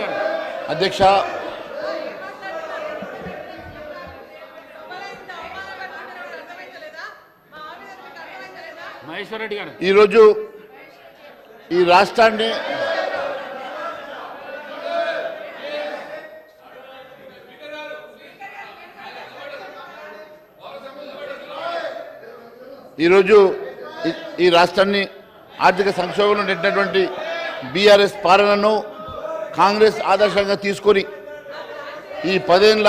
గారు. అధ్యక్ష సభలో ఇంత అవమానం పెడుతున్నారు అర్థమైతలేదా మా ఆవేదన మీకు అర్థమైతలేదా మహేశ్వరరెడ్డి గారు. ఈరోజు ఈ రాష్ట్రాన్ని ఈరోజు ఈ- రాష్ట్రాన్ని ఆర్థిక సంక్షోభంలో నెట్టినటువంటి బీఆర్ఎస్ పాలనను కాంగ్రెస్ ఆదర్శంగా తీసుకొని ఈ పదేళ్ళ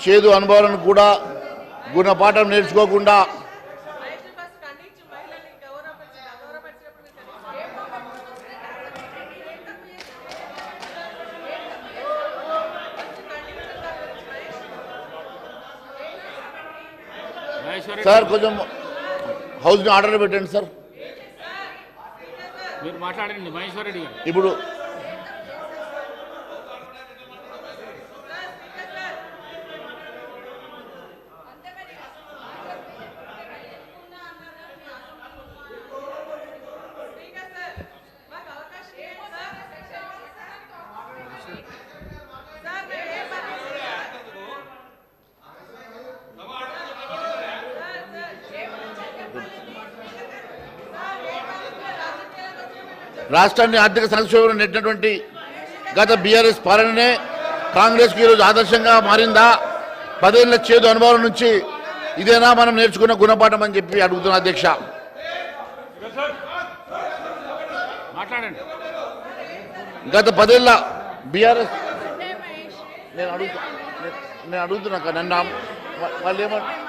చేదు అనుభవాలను కూడా గుణపాఠం నేర్చుకోకుండా రైతు బస్ ఖండించి మహిళల్ని గౌరవపరిచి అగౌరవపరిచినప్పుడు మీరు ఏం మహేశ్వరరెడ్డి సార్ కొంచెం హౌస్ని ఆర్డర్ పెట్టండి సార్. మీరు మాట్లాడండి మహేశ్వరరెడ్డి గారు. ఇప్పుడు స్పీకర్ సార్ మాకు అవకాశం ఇవ్వండి సార్ సార్ మేము ఏం పని చేయాలి? సార్, సార్, ఏం పని చేయాలి? సార్, ఏం పని చేయాలి? రాజకీయాలకు వచ్చినప్పుడు రాష్ట్రాన్ని ఆర్థిక సంక్షోభంలో నెట్టినటువంటి గత బీఆర్ఎస్ పాలననే కాంగ్రెస్కి ఈరోజు ఆదర్శంగా మారిందా? పదేళ్ళ చేదు అనుభవం నుంచి ఇదేనా మనం నేర్చుకున్న గుణపాఠం అని చెప్పి అడుగుతున్నా అధ్యక్ష. గత పదేళ్ళ బీఆర్ఎస్ నేను నేను- అడుగుతున్నా నన్ను వాళ్ళు ఏమంటారు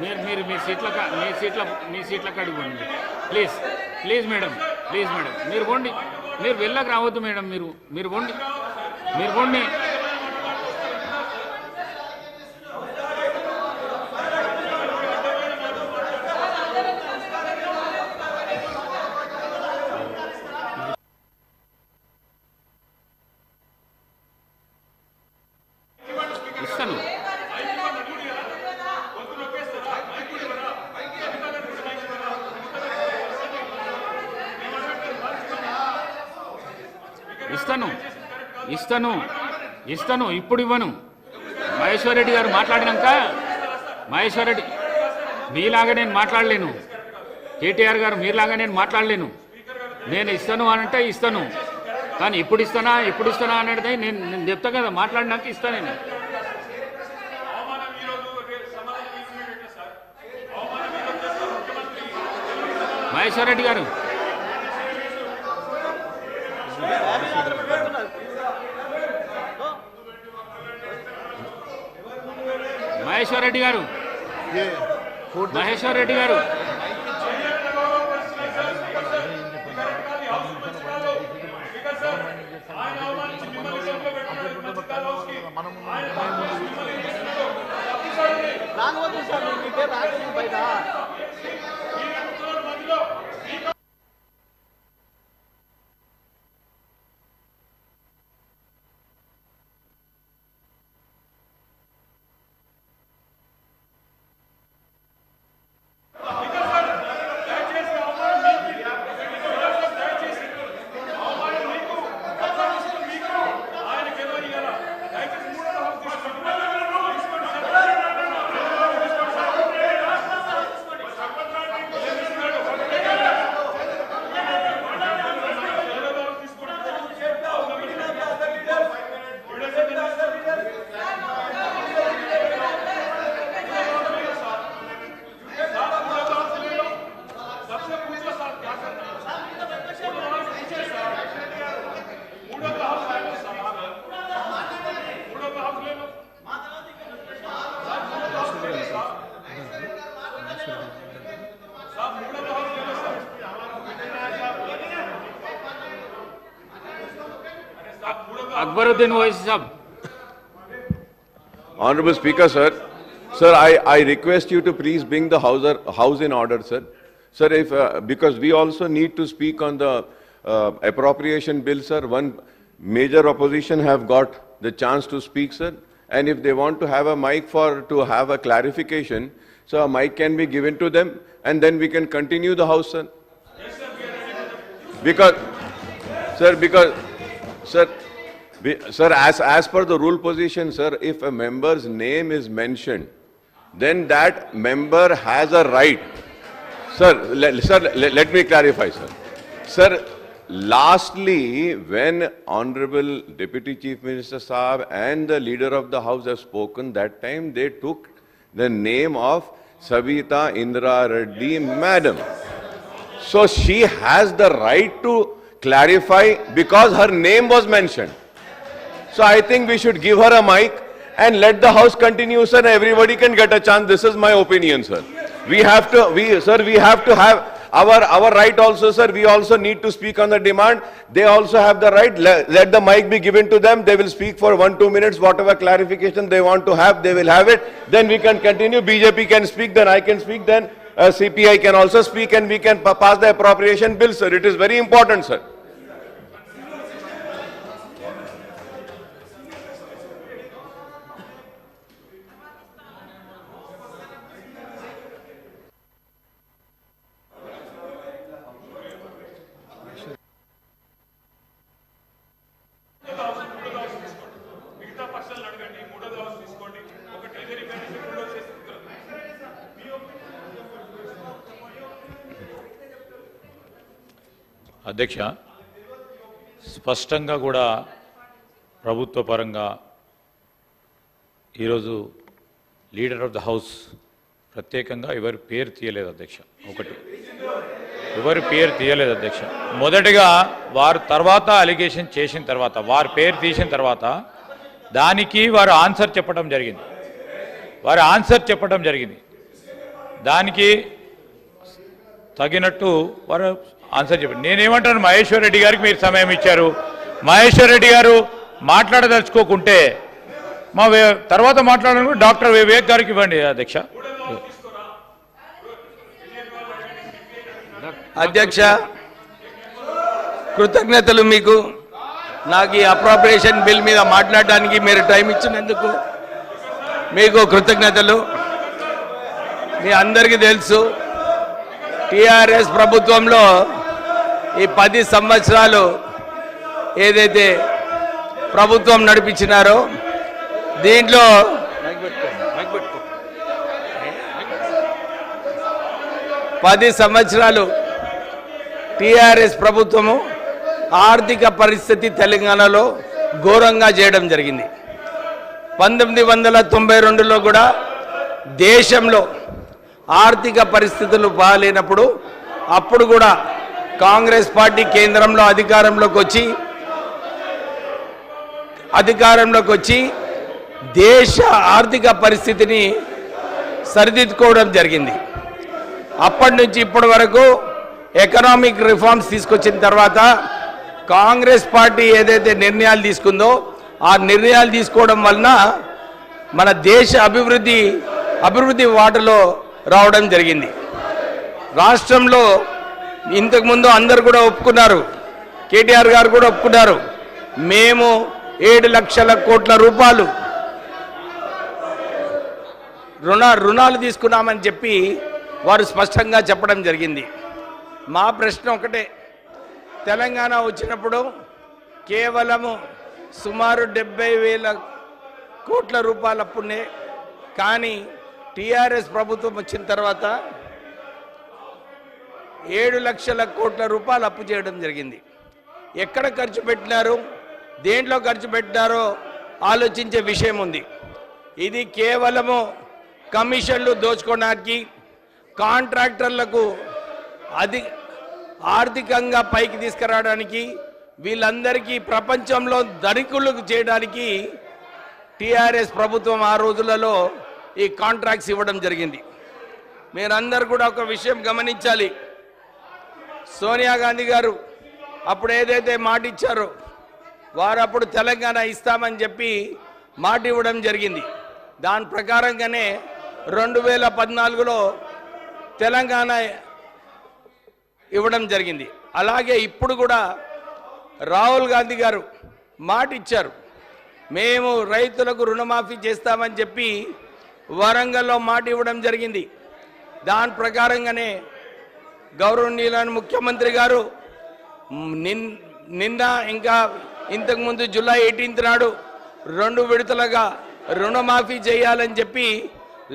మీరు మీరు మీ సీట్ల మీ సీట్ల మీ సీట్ల కడుగుండి please please madam please madam. మీరు పోండి. మీరు వెళ్ళక రావద్దు మేడం మీరు మీరు పోండి. మీరు పోండి ఇస్తాను ఇస్తాను ఇస్తాను. ఇస్తాను ఇప్పుడు ఇవ్వను. మహేశ్వర్ రెడ్డి గారు మాట్లాడినాక మహేశ్వర్ రెడ్డి మీలాగా నేను మాట్లాడలేను. కేటీఆర్ గారు మీలాగా నేను మాట్లాడలేను. నేను ఇస్తాను అనంటే ఇస్తాను. కానీ ఇప్పుడు ఇస్తానా ఇప్పుడు ఇస్తానా అనేది నేను నేను చెప్తా కదా మాట్లాడినాక ఇస్తాను నేను. మహేశ్వర్ రెడ్డి గారు మహేశ్వర్ రెడ్డి గారు. మహేశ్వర్ రెడ్డి గారు మనం Honorable Speaker, sir. Sir, I, I request you to please bring the house, house in order, sir. Sir, if, uh, because we also need to speak on the uh, appropriation bill, sir. One major opposition have got the chance to speak, sir. And if they want to have a mic for, to have a clarification, so a mic can be given to them and then we can continue the house, sir. Because, sir, because, sir, we- sir, as, as per the rule position, sir, if a member's name is mentioned, then that member has a right. Sir, le- sir, le- let me clarify, sir. Sir, lastly, when Honorable Deputy Chief Minister Saab and the Leader of the House have spoken, that time they took the name of Savita Indra Reddy, Madam. So she has the right to clarify because her name was mentioned. So I think we should give her a mic and let the house continue, sir, everybody can get a chance. This is my opinion, sir. We have to, we, sir, we have to have our, our right also, sir. We also need to speak on the demand. They also have the right. Let, let the mic be given to them. They will speak for one, two minutes, whatever clarification they want to have, they will have it. Then we can continue. BJP can speak, then I can speak, then uh, CPI can also speak and we can pass the appropriation bill, sir. It is very important, sir. అధ్యక్ష స్పష్టంగా కూడా ప్రభుత్వ పరంగా ఈరోజు leader of the house ప్రత్యేకంగా ఎవరి పేరు తీయలేదు అధ్యక్ష ఒకటి. ఎవరి పేరు తీయలేదు అధ్యక్ష. మొదటిగా వారు తర్వాత అలిగేషన్ చేసిన తర్వాత వారి పేరు తీసిన తర్వాత దానికి వారు ఆన్సర్ చెప్పడం జరిగింది. వారు ఆన్సర్ చెప్పడం జరిగింది. దానికి తగినట్టు వారు ఆన్సర్ చెప్పండి నేనేమంటాను మహేశ్వర్ రెడ్డి గారికి మీరు సమయం ఇచ్చారు. మహేశ్వర్ రెడ్డి గారు మాట్లాడదలుచుకోకుంటే మా వే- తర్వాత మాట్లాడను డాక్టర్ వివేక్ గారికి ఇవ్వండి అధ్యక్ష. అధ్యక్ష కృతజ్ఞతలు మీకు. నాకు ఈ అప్రాపరేషన్ బిల్ మీద మాట్లాడడానికి మీరు టైం ఇచ్చినందుకు మీకు కృతజ్ఞతలు. మీ అందరికీ తెలుసు టిఆర్ఎస్ ప్రభుత్వంలో ఈ పది సంవత్సరాలు ఏదైతే ప్రభుత్వం నడిపించినారో దీంట్లో పది సంవత్సరాలు టిఆర్ఎస్ ప్రభుత్వము ఆర్థిక పరిస్థితి తెలంగాణలో ఘోరంగా చేయడం జరిగింది. పంతొమ్మిది వందల తొంభై రెండులో కూడా దేశంలో ఆర్థిక పరిస్థితులు బాగాలేనప్పుడు అప్పుడు కూడా కాంగ్రెస్ పార్టీ కేంద్రంలో అధికారంలోకి వచ్చి అధికారంలోకి వచ్చి దేశ ఆర్థిక పరిస్థితిని సరిదిద్దుకోవడం జరిగింది. అప్పటి నుంచి ఇప్పటి వరకు ఎకనామిక్ రిఫార్మ్స్ తీసుకొచ్చిన తర్వాత కాంగ్రెస్ పార్టీ ఏదైతే నిర్ణయాలు తీసుకుందో ఆ నిర్ణయాలు తీసుకోవడం వలన మన దేశ అభివృద్ధి అభివృద్ధి వాటలో రావడం జరిగింది. రాష్ట్రంలో ఇంతకుముందు అందరు కూడా ఒప్పుకున్నారు. కేటీఆర్ గారు కూడా ఒప్పుకున్నారు. మేము ఏడు లక్షల కోట్ల రూపాయలు రుణ రుణాలు తీసుకున్నామని చెప్పి వారు స్పష్టంగా చెప్పడం జరిగింది. మా ప్రశ్న ఒకటే. తెలంగాణ వచ్చినప్పుడు కేవలము సుమారు డెబ్బై వేల కోట్ల రూపాయల అప్పుడే కానీ టీఆర్ఎస్ ప్రభుత్వం వచ్చిన తర్వాత ఏడు లక్షల కోట్ల రూపాయలు అప్పు చేయడం జరిగింది. ఎక్కడ ఖర్చు పెట్టినారు? దేంట్లో ఖర్చు పెట్టినారో ఆలోచించే విషయం ఉంది. ఇది కేవలము కమిషన్లు దోచుకోవడానికి కాంట్రాక్టర్లకు అది ఆర్థికంగా పైకి తీసుకురావడానికి వీళ్ళందరికీ ప్రపంచంలో ధనికులకు చేయడానికి టిఆర్ఎస్ ప్రభుత్వం ఆ రోజులలో ఈ కాంట్రాక్ట్స్ ఇవ్వడం జరిగింది. మీరందరూ కూడా ఒక విషయం గమనించాలి. సోనియా గాంధీ గారు అప్పుడు ఏదైతే మాట ఇచ్చారో వారు అప్పుడు తెలంగాణ ఇస్తామని చెప్పి మాట ఇవ్వడం జరిగింది. దాని ప్రకారంగానే రెండు వేల పద్నాలుగులో తెలంగాణ ఇవ్వడం జరిగింది. అలాగే ఇప్పుడు కూడా రాహుల్ గాంధీ గారు మాట ఇచ్చారు. మేము రైతులకు రుణమాఫీ చేస్తామని చెప్పి వరంగల్లో మాట ఇవ్వడం జరిగింది. దాని ప్రకారంగానే గౌరవనీయులైన ముఖ్యమంత్రి గారు నిన్ నిన్న ఇంకా ఇంతకుముందు జూలై ఎయిటీన్త్ నాడు రెండు విడతలుగా రుణమాఫీ చేయాలని చెప్పి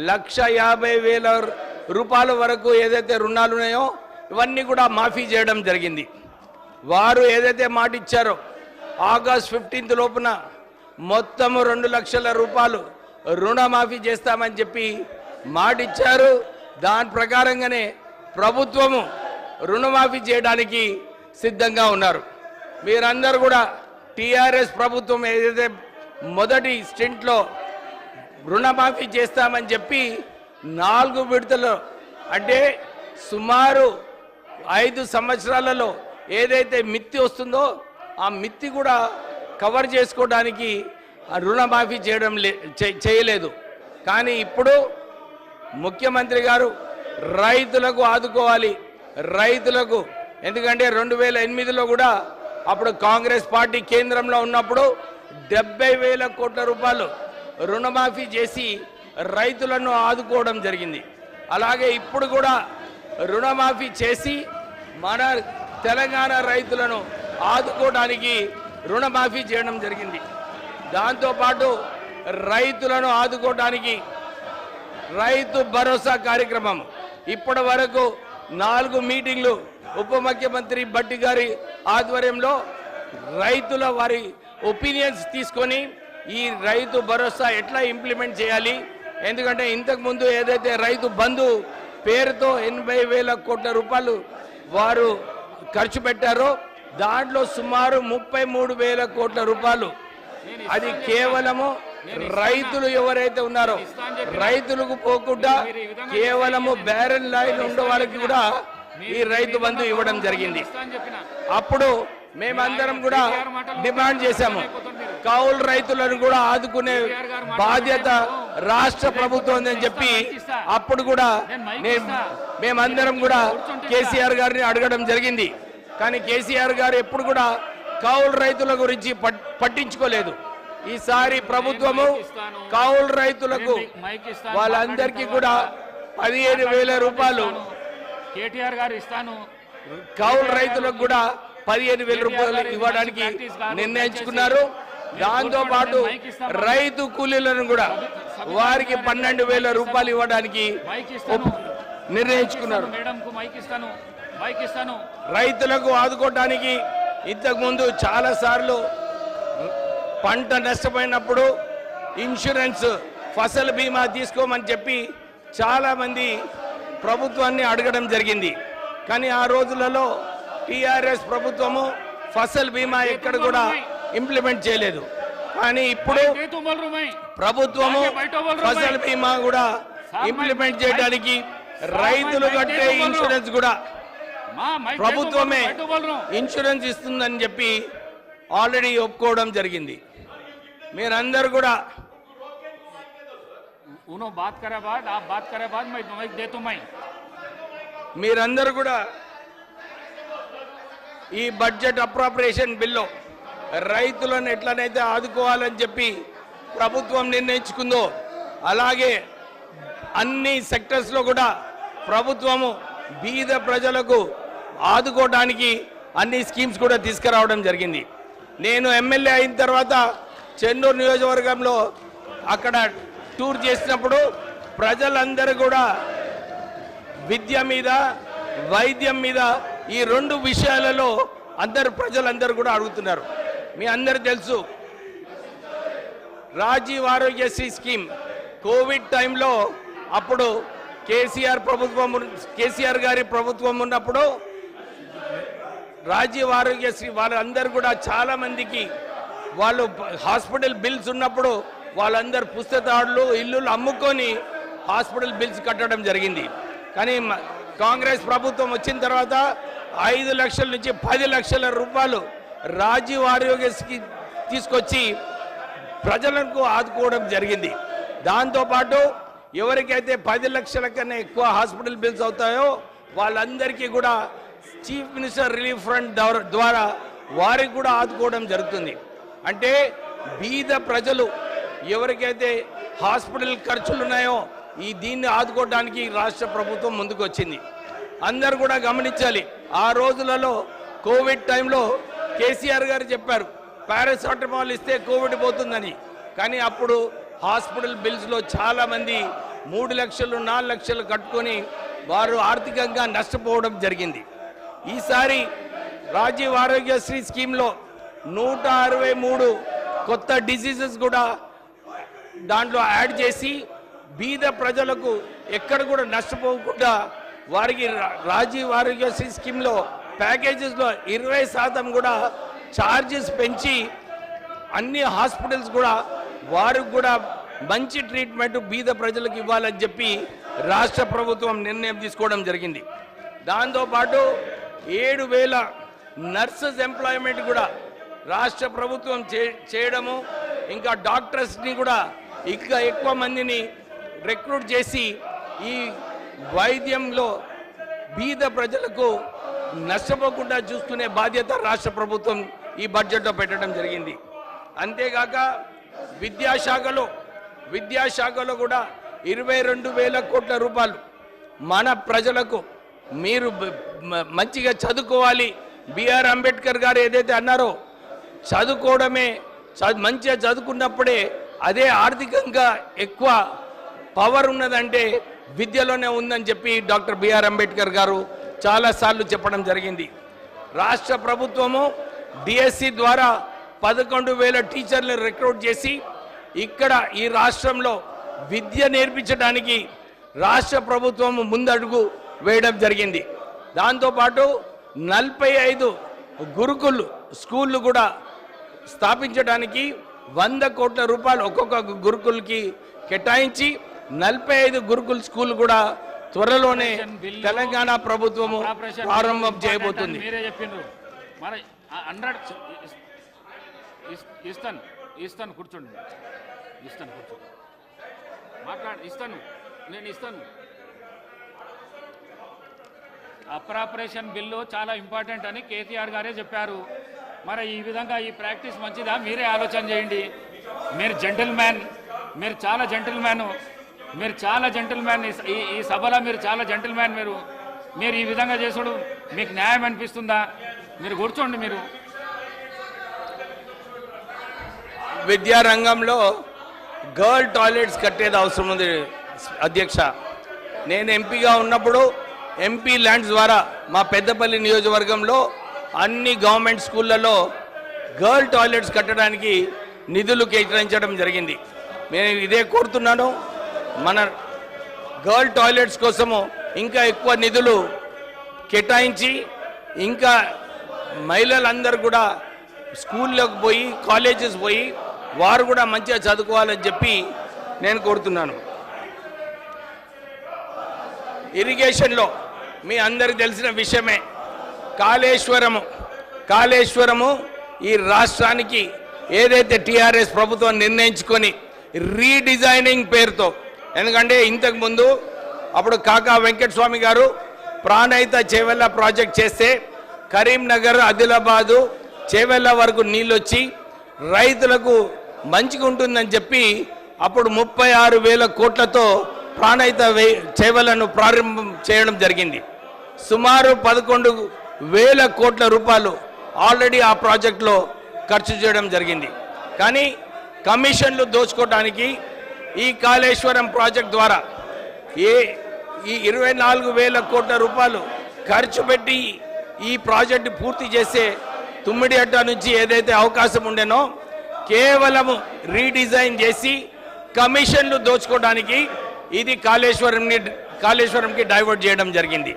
లక్ష యాభై వేల రూపాయల వరకు ఏదైతే రుణాలు ఉన్నాయో ఇవన్నీ కూడా మాఫీ చేయడం జరిగింది. వారు ఏదైతే మాట ఇచ్చారో ఆగస్ట్ ఫిఫ్టీన్త్ లోపున మొత్తము రెండు లక్షల రూపాయలు రుణమాఫీ చేస్తామని చెప్పి మాట ఇచ్చారు. దాని ప్రకారంగానే ప్రభుత్వము రుణమాఫీ చేయడానికి సిద్ధంగా ఉన్నారు. మీరందరూ కూడా టీఆర్ఎస్ ప్రభుత్వం ఏదైతే మొదటి స్టెంట్లో రుణమాఫీ చేస్తామని చెప్పి నాలుగు విడతలు అంటే సుమారు ఐదు సంవత్సరాలలో ఏదైతే మిత్తి వస్తుందో ఆ మిత్తి కూడా కవర్ చేసుకోవడానికి ఆ రుణమాఫీ చేయడం లే చేయలేదు. కానీ ఇప్పుడు ముఖ్యమంత్రి గారు రైతులకు ఆదుకోవాలి. రైతులకు ఎందుకంటే రెండు వేల ఎనిమిదిలో కూడా అప్పుడు కాంగ్రెస్ పార్టీ కేంద్రంలో ఉన్నప్పుడు డెబ్బై వేల కోట్ల రూపాయలు రుణమాఫీ చేసి రైతులను ఆదుకోవడం జరిగింది. అలాగే ఇప్పుడు కూడా రుణమాఫీ చేసి మన తెలంగాణ రైతులను ఆదుకోవడానికి రుణమాఫీ చేయడం జరిగింది. దాంతోపాటు రైతులను ఆదుకోవడానికి రైతు భరోసా కార్యక్రమం ఇప్పటి వరకు నాలుగు మీటింగ్లు ఉప ముఖ్యమంత్రి బట్టి గారి ఆధ్వర్యంలో రైతుల వారి ఒపీనియన్స్ తీసుకొని ఈ రైతు భరోసా ఎట్లా ఇంప్లిమెంట్ చేయాలి? ఎందుకంటే ఇంతకుముందు ఏదైతే రైతు బంధు పేరుతో ఎనభై వేల కోట్ల రూపాయలు వారు ఖర్చు పెట్టారో దాంట్లో సుమారు ముప్పై మూడు వేల కోట్ల రూపాయలు అది కేవలము రైతులు ఎవరైతే ఉన్నారో రైతులకు పోకుండా కేవలము బ్యారెన్ లైన్ ఉండే వాళ్ళకి కూడా ఈ రైతు బంధు ఇవ్వడం జరిగింది. అప్పుడు మేమందరం కూడా డిమాండ్ చేశాము. కౌలు రైతులను కూడా ఆదుకునే బాధ్యత రాష్ట్ర ప్రభుత్వం అని చెప్పి అప్పుడు కూడా మేమందరం కూడా కేసీఆర్ గారిని అడగడం జరిగింది. కానీ కేసీఆర్ గారు ఎప్పుడు కూడా కౌలు రైతుల గురించి పట్- పట్టించుకోలేదు. ఈసారి ప్రభుత్వము కౌలు రైతులకు వాళ్ళందరికీ కూడా పదిహేను వేల రూపాయలు. కేటీఆర్ గారు ఇస్తాను. కౌలు రైతులకు కూడా పదిహేను వేల రూపాయలు ఇవ్వడానికి నిర్ణయించుకున్నారు. దాంతో పాటు రైతు కూలీలను కూడా వారికి పన్నెండు వేల రూపాయలు ఇవ్వడానికి నిర్ణయించుకున్నారు. రైతులకు ఆదుకోవడానికి ఇంతకుముందు చాలా సార్లు పంట నష్టపోయినప్పుడు ఇన్సూరెన్స్ ఫసల్ బీమా తీసుకోమని చెప్పి చాలామంది ప్రభుత్వాన్ని అడగడం జరిగింది. కానీ ఆ రోజులలో టీఆర్ఎస్ ప్రభుత్వము ఫసల్ బీమా ఎక్కడ కూడా ఇంప్లిమెంట్ చేయలేదు. కానీ ఇప్పుడు ప్రభుత్వము ఫసల్ బీమా కూడా ఇంప్లిమెంట్ చేయడానికి రైతులు కట్టే ఇన్సూరెన్స్ కూడా ప్రభుత్వమే ఇన్సూరెన్స్ ఇస్తుందని చెప్పి ఆల్రెడీ ఒప్పుకోవడం జరిగింది. మీరందరూ కూడా మీరందరు ఆ మై మీరందరూ కూడా ఈ బడ్జెట్ అప్రోప్రియేషన్ బిల్లు రైతులను ఎట్లనైతే ఆదుకోవాలని చెప్పి ప్రభుత్వం నిర్ణయించుకుందో అలాగే అన్ని సెక్టర్స్లో కూడా ప్రభుత్వము బీద ప్రజలకు ఆదుకోవడానికి అన్ని స్కీమ్స్ కూడా తీసుకురావడం జరిగింది. నేను ఎమ్మెల్యే అయిన తర్వాత చెన్నూరు నియోజకవర్గంలో అక్కడ టూర్ చేసినప్పుడు ప్రజలందరూ కూడా విద్య మీద వైద్యం మీద ఈ రెండు విషయాలలో అందరు ప్రజలందరూ కూడా అడుగుతున్నారు. మీ అందరు తెలుసు రాజీవ్ ఆరోగ్యశ్రీ స్కీమ్ కోవిడ్ టైంలో అప్పుడు కేసీఆర్ ప్రభుత్వం కేసీఆర్ గారి ప్రభుత్వం ఉన్నప్పుడు రాజీవ్ ఆరోగ్యశ్రీ వాళ్ళందరూ కూడా చాలా మందికి వాళ్ళు హాస్పిటల్ బిల్స్ ఉన్నప్పుడు వాళ్ళందరూ పుస్తకాలు ఇల్లులు అమ్ముకొని హాస్పిటల్ బిల్స్ కట్టడం జరిగింది. కానీ కాంగ్రెస్ ప్రభుత్వం వచ్చిన తర్వాత ఐదు లక్షల నుంచి పది లక్షల రూపాయలు రాజీవ్ ఆరోగ్యశ్రీకి తీసుకొచ్చి ప్రజలకు ఆదుకోవడం జరిగింది. దాంతోపాటు ఎవరికైతే పది లక్షల కన్నా ఎక్కువ హాస్పిటల్ బిల్స్ అవుతాయో వాళ్ళందరికీ కూడా చీఫ్ మినిస్టర్ రిలీఫ్ ఫండ్ ద్వారా వారికి కూడా ఆదుకోవడం జరుగుతుంది. అంటే బీద ప్రజలు ఎవరికైతే హాస్పిటల్ ఖర్చులు ఉన్నాయో ఈ దీన్ని ఆదుకోవడానికి రాష్ట్ర ప్రభుత్వం ముందుకు వచ్చింది అందరు కూడా గమనించాలి. ఆ రోజులలో కోవిడ్ టైంలో కేసీఆర్ గారు చెప్పారు పారాసెటమాల్ ఇస్తే కోవిడ్ పోతుందని. కానీ అప్పుడు హాస్పిటల్ బిల్స్లో చాలామంది మూడు లక్షలు నాలుగు లక్షలు కట్టుకొని వారు ఆర్థికంగా నష్టపోవడం జరిగింది. ఈసారి రాజీవ్ ఆరోగ్యశ్రీ స్కీమ్లో నూట అరవై మూడు కొత్త డిసీజెస్ కూడా దాంట్లో యాడ్ చేసి బీద ప్రజలకు ఎక్కడ కూడా నష్టపోకుండా వారికి రా- రాజీవ్ ఆరోగ్యశ్రీ స్కీమ్లో ప్యాకేజెస్లో ఇరవై శాతం కూడా ఛార్జెస్ పెంచి అన్ని హాస్పిటల్స్ కూడా వారికి కూడా మంచి ట్రీట్మెంట్ బీద ప్రజలకు ఇవ్వాలని చెప్పి రాష్ట్ర ప్రభుత్వం నిర్ణయం తీసుకోవడం జరిగింది. దాంతోపాటు ఏడు వేల నర్సెస్ ఎంప్లాయ్మెంట్ కూడా రాష్ట్ర ప్రభుత్వం చే చేయడము ఇంకా డాక్టర్స్ని కూడా ఇంకా ఎక్కువ మందిని రిక్రూట్ చేసి ఈ వైద్యంలో బీద ప్రజలకు నష్టపోకుండా చూసుకునే బాధ్యత రాష్ట్ర ప్రభుత్వం ఈ బడ్జెట్లో పెట్టడం జరిగింది. అంతేగాక విద్యాశాఖలో విద్యాశాఖలో కూడా ఇరవై రెండు వేల కోట్ల రూపాయలు మన ప్రజలకు మీరు మంచిగా చదువుకోవాలి. బిఆర్ అంబేద్కర్ గారు ఏదైతే అన్నారో చదువుకోవడమే చ- మంచిగా చదువుకున్నప్పుడే అదే ఆర్థికంగా ఎక్కువ పవర్ ఉన్నదంటే విద్యలోనే ఉందని చెప్పి డాక్టర్ బిఆర్ అంబేద్కర్ గారు చాలాసార్లు చెప్పడం జరిగింది. రాష్ట్ర ప్రభుత్వము డిఎస్సి ద్వారా పదకొండు వేల టీచర్లు రిక్రూట్ చేసి ఇక్కడ ఈ రాష్ట్రంలో విద్య నేర్పించడానికి రాష్ట్ర ప్రభుత్వం ముందడుగు వేయడం జరిగింది. దాంతోపాటు నలభై ఐదు గురుకులు స్కూళ్ళు కూడా స్థాపించడానికి వంద కోట్ల రూపాయలు ఒక్కొక్క గురుకుల్కి కేటాయించి నలభై ఐదు గురుకుల్ స్కూల్ కూడా త్వరలోనే తెలంగాణ ప్రభుత్వము ప్రారంభం చేయబోతుంది. ఇస్తాను ఇస్తాను కూర్చోండి. ఇస్తాను కూర్చోండి. మాట్లాడు ఇస్తాను నేను ఇస్తాను. అప్రాపరేషన్ బిల్లు చాలా ఇంపార్టెంట్ అని కేసీఆర్ గారే చెప్పారు. మరి ఈ విధంగా ఈ ప్రాక్టీస్ మంచిదా? మీరే ఆలోచన చేయండి. మీరు జెంటిల్ మ్యాన్ మీరు చాలా జెంటిల్ మ్యాన్ మీరు చాలా జెంటిల్ మ్యాన్ ఈ ఈ సభలో మీరు చాలా జెంటిల్ మ్యాన్ మీరు. మీరు ఈ విధంగా చేసుడు మీకు న్యాయం అనిపిస్తుందా? మీరు కూర్చోండి మీరు. విద్యారంగంలో గర్ల్ టాయిలెట్స్ కట్టేది అవసరం ఉంది అధ్యక్ష. నేను ఎంపీగా ఉన్నప్పుడు ఎంపీ ల్యాండ్స్ ద్వారా మా పెద్దపల్లి నియోజకవర్గంలో అన్ని గవర్నమెంట్ స్కూళ్ళలో గర్ల్ టాయిలెట్స్ కట్టడానికి నిధులు కేటాయించడం జరిగింది. నేను ఇదే కోరుతున్నాను. మన గర్ల్ టాయిలెట్స్ కోసము ఇంకా ఎక్కువ నిధులు కేటాయించి ఇంకా మహిళలందరూ కూడా స్కూల్లోకి పోయి కాలేజెస్ పోయి వారు కూడా మంచిగా చదువుకోవాలని చెప్పి నేను కోరుతున్నాను. ఇరిగేషన్లో మీ అందరికి తెలిసిన విషయమే. కాళేశ్వరము. కాళేశ్వరము ఈ రాష్ట్రానికి ఏదైతే టీఆర్ఎస్ ప్రభుత్వం నిర్ణయించుకొని రీడిజైనింగ్ పేరుతో ఎందుకంటే ఇంతకుముందు అప్పుడు కాకా వెంకటస్వామి గారు ప్రాణహిత చేవెళ్ళ ప్రాజెక్ట్ చేస్తే కరీంనగర్ ఆదిలాబాదు చేవెళ్ళ వరకు నీళ్ళు వచ్చి రైతులకు మంచిగా ఉంటుందని చెప్పి అప్పుడు ముప్పై ఆరు వేల కోట్లతో ప్రాణహిత వే- చేవెళ్ళను ప్రారంభం చేయడం జరిగింది. సుమారు పదకొండు వేల కోట్ల రూపాయలు ఆల్రెడీ ఆ ప్రాజెక్టులో ఖర్చు చేయడం జరిగింది. కానీ కమిషన్లు దోచుకోవడానికి ఈ కాళేశ్వరం ప్రాజెక్ట్ ద్వారా ఏ ఈ ఇరవై నాలుగు వేల కోట్ల రూపాయలు ఖర్చు పెట్టి ఈ ప్రాజెక్టు పూర్తి చేసే తుమ్మిడి అడ్డ నుంచి ఏదైతే అవకాశం ఉండేనో కేవలం రీడిజైన్ చేసి కమిషన్లు దోచుకోవడానికి ఇది కాళేశ్వరంని కాళేశ్వరంకి డైవర్ట్ చేయడం జరిగింది.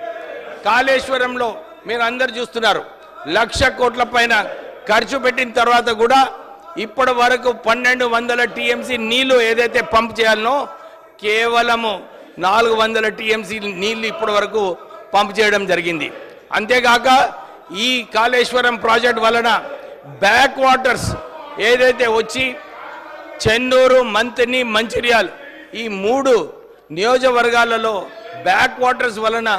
కాళేశ్వరంలో మీరు అందరు చూస్తున్నారు. లక్ష కోట్ల పైన ఖర్చు పెట్టిన తర్వాత కూడా ఇప్పటి వరకు పన్నెండు వందల టీఎంసీ నీళ్ళు ఏదైతే పంప్ చేయాలనో కేవలము నాలుగు వందల టీఎంసీ నీళ్ళు ఇప్పటి వరకు పంప్ చేయడం జరిగింది. అంతేకాక ఈ కాళేశ్వరం ప్రాజెక్ట్ వలన బ్యాక్ వాటర్స్ ఏదైతే వచ్చి చెన్నూరు మంతిని మంచిర్యాల్ ఈ మూడు నియోజకవర్గాలలో బ్యాక్ వాటర్స్ వలన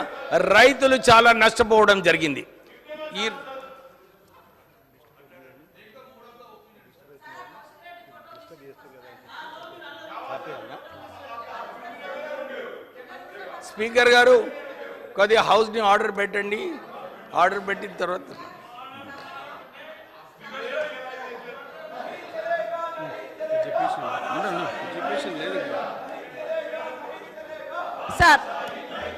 రైతులు చాలా నష్టపోవడం జరిగింది. ఈ స్పీకర్ గారు కొద్దిగా హౌస్ని ఆర్డర్ పెట్టండి. ఆర్డర్ పెట్టిన తర్వాత సార్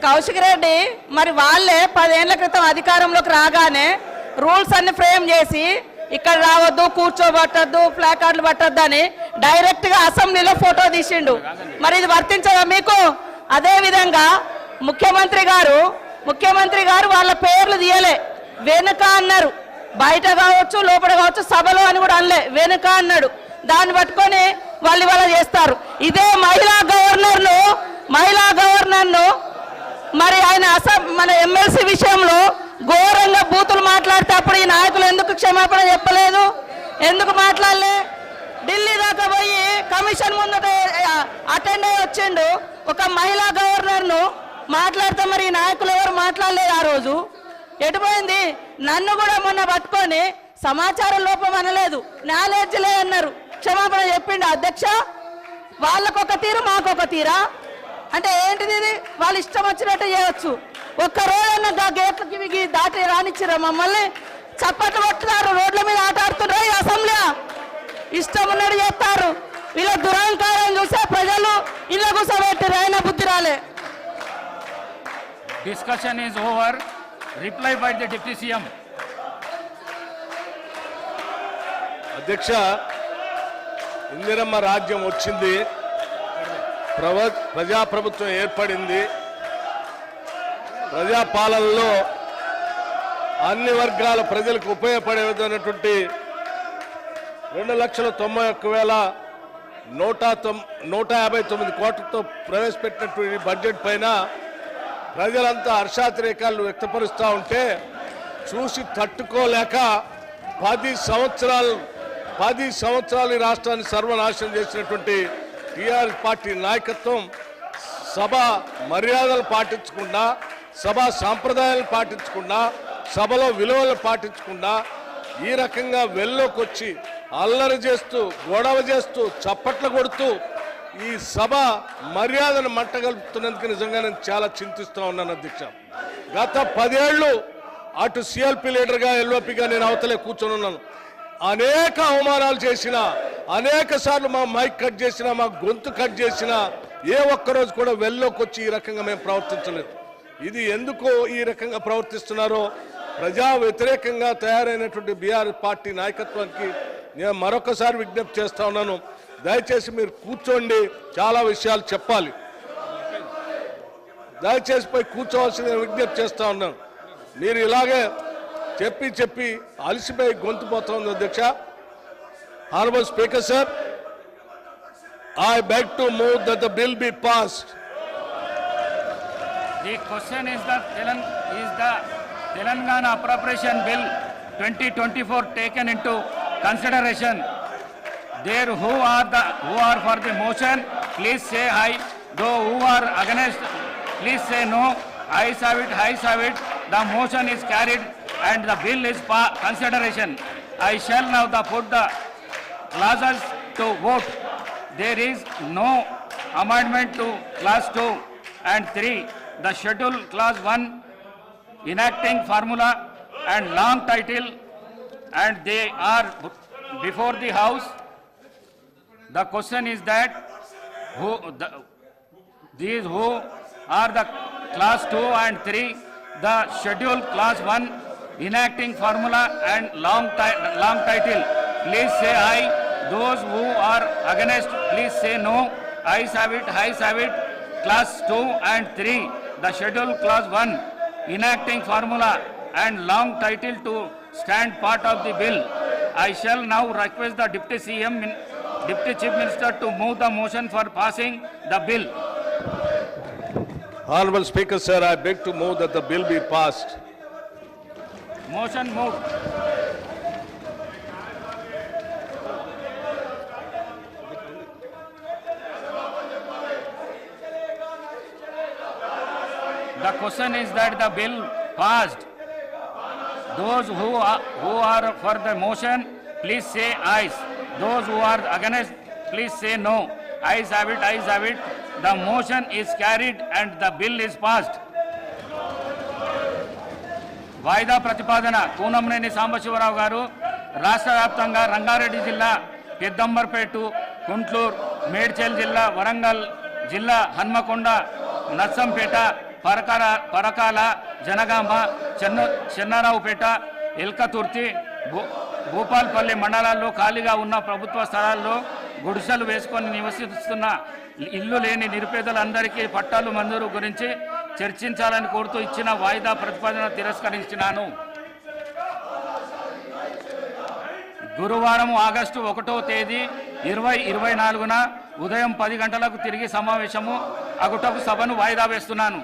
కౌశిక్ రెడ్డి మరి వాళ్ళే పదేళ్ళ క్రితం అధికారంలోకి రాగానే రూల్స్ అన్ని ఫ్రేమ్ చేసి ఇక్కడ రావద్దు కూర్చోబట్టద్దు ప్లాకార్డులు పట్టద్దు అని డైరెక్ట్గా అసెంబ్లీలో ఫోటో తీసిండు. మరి ఇది వర్తించదా మీకు? అదే విధంగా ముఖ్యమంత్రి గారు ముఖ్యమంత్రి గారు వాళ్ళ పేర్లు తీయలే. వెనుక అన్నారు. బయట కావచ్చు లోపల కావచ్చు సభలో అని కూడా అనలే. వెనుక అన్నాడు. దాన్ని పట్టుకొని వాళ్ళు ఇవాళ చేస్తారు. ఇదే మహిళా గవర్నర్ను మహిళా గవర్నర్ను మరి ఆయన అసెం మన ఎమ్మెల్సీ విషయంలో ఘోరంగా బూతులు మాట్లాడితే అప్పుడు ఈ నాయకులు ఎందుకు క్షమాపణ చెప్పలేదు? ఎందుకు మాట్లాడలే? ఢిల్లీ దాకా పోయి కమిషన్ ముందట అటెండ్ అయ్యి వచ్చిండు. ఒక మహిళా గవర్నర్ను మాట్లాడితే మరి ఈ నాయకులు ఎవరు మాట్లాడలేదు ఆ రోజు. ఎటుపోయింది? నన్ను కూడా మొన్న పట్టుకొని సమాచార లోపం అనలేదు. నాలెడ్జ్ లే అన్నారు. క్షమాపణ చెప్పిండు అధ్యక్ష. వాళ్ళకొక తీరు మాకొక తీరా? అంటే ఏంటిది ఇది? వాళ్ళు ఇష్టం వచ్చినట్టు చేయొచ్చు. ఒక్క రోజన్నా గా గేట్లకి ఇవి దాటి రానిచ్చిరా మమ్మల్ని? చప్పట్లు కొట్టున్నారు రోడ్ల మీద ఆట ఆడుతున్నారు ఈ అసెంబ్లీ. ఇష్టం ఉన్నట్టు చేస్తారు. వీళ్ళ దురహంకారం చూసే ప్రజలు ఇళ్ళ కూర్చోబెట్టి రైన బుద్ధి రాలే. Discussion is over. Reply by the Deputy CM. అధ్యక్ష ఇందిరమ్మ రాజ్యం వచ్చింది. ప్రవ ప్రజాప్రభుత్వం ఏర్పడింది. ప్రజాపాలనలో అన్ని వర్గాల ప్రజలకు ఉపయోగపడే విధమైనటువంటి రెండు లక్షల తొంభై ఒక్క వేల నూట నూట యాభై తొమ్మిది కోట్లతో ప్రవేశపెట్టినటువంటి బడ్జెట్ పైన ప్రజలంతా హర్షాతిరేకాలు వ్యక్తపరుస్తూ ఉంటే చూసి తట్టుకోలేక పది సంవత్సరాలు పది సంవత్సరాలు రాష్ట్రాన్ని సర్వనాశనం చేసినటువంటి టీఆర్ఎస్ పార్టీ నాయకత్వం సభ మర్యాదలు పాటించకుండా సభ సాంప్రదాయాలు పాటించకుండా సభలో విలువలు పాటించకుండా ఈ రకంగా వెల్లోకి వచ్చి అల్లరి చేస్తూ గొడవ చేస్తూ చప్పట్లు కొడుతూ ఈ సభ మర్యాదను మంటగలుపుతున్నందుకు నిజంగా నేను చాలా చింతిస్తూ ఉన్నాను అధ్యక్ష. గత పదేళ్ళు అటు సిఎల్పి లీడర్గా ఎల్ఓపిగా నేను అవతలే కూర్చొని ఉన్నాను అనేక అవమానాలు చేసిన అనేక సార్లు మా మైక్ కట్ చేసిన మా గొంతు కట్ చేసిన ఏ ఒక్కరోజు కూడా వెళ్ళోకొచ్చి వచ్చి ఈ రకంగా మేము ప్రవర్తించలేదు. ఇది ఎందుకు ఈ రకంగా ప్రవర్తిస్తున్నారో ప్రజా వ్యతిరేకంగా తయారైనటువంటి బీఆర్ పార్టీ నాయకత్వానికి నేను మరొకసారి విజ్ఞప్తి చేస్తా ఉన్నాను. దయచేసి మీరు కూర్చోండి చాలా విషయాలు చెప్పాలి. దయచేసి పోయి కూర్చోవాల్సింది నేను విజ్ఞప్తి చేస్తా ఉన్నాను. మీరు ఇలాగే చెప్పి చెప్పి అలసిపోయి గొంతు పోతా ఉంది అధ్యక్ష. Honorable Speaker, sir, I beg to move that the bill be passed. The question is that Telang is the Telangana Appropriation Bill 2024 taken into consideration. There who are the who are for the motion, please say hi. Though who are against, please say no. Ayes have it, savit. have it. The motion is carried and the bill is for consideration. I shall now the put the clauses to vote. There is no amendment to class 2 and 3. The schedule class 1 enacting formula and long title and they are before the house. The question is that who, the, these who are the class 2 and 3, the schedule class 1 enacting formula and long ti- long title, please say aye. Those who are against, please say no. Ayes have it, ayes have it. Class 2 and 3, the schedule class 1 enacting formula and long title to stand part of the bill. I shall now request the Deputy CM, Deputy Chief Minister to move the motion for passing the bill. Honorable Speaker, sir, I beg to move that the bill be passed. Motion moved. The question is that the bill passed. Those who are, who are for the motion, please say ayes. Those who are against, please say no. Ayes have it, ayes have it. The motion is carried and the bill is passed. వాయిదా ప్రతిపాదన కూనంనేని సాంబశివరావు గారు రాష్ట్ర వ్యాప్తంగా రంగారెడ్డి జిల్లా పెద్దంబర్పేట గుంట్లూరు మేడ్చల్ జిల్లా వరంగల్ జిల్లా హన్మకొండ నర్సంపేట పరకాల పరకాల జనగామ చెన్న చెన్నారావుపేట ఎల్కతుర్తి భూ భూపాల్పల్లి మండలాల్లో ఖాళీగా ఉన్న ప్రభుత్వ స్థలాల్లో గుడిసెలు వేసుకొని నివసిస్తున్న ఇల్లు లేని నిరుపేదలందరికీ పట్టాలు మంజూరు గురించి చర్చించాలని కోరుతూ ఇచ్చిన వాయిదా ప్రతిపాదన తిరస్కరించినాను. గురువారం ఆగస్టు ఒకటో తేదీ ఇరవై ఇరవై నాలుగున ఉదయం పది గంటలకు తిరిగి సమావేశము అగుటకు సభను వాయిదా వేస్తున్నాను.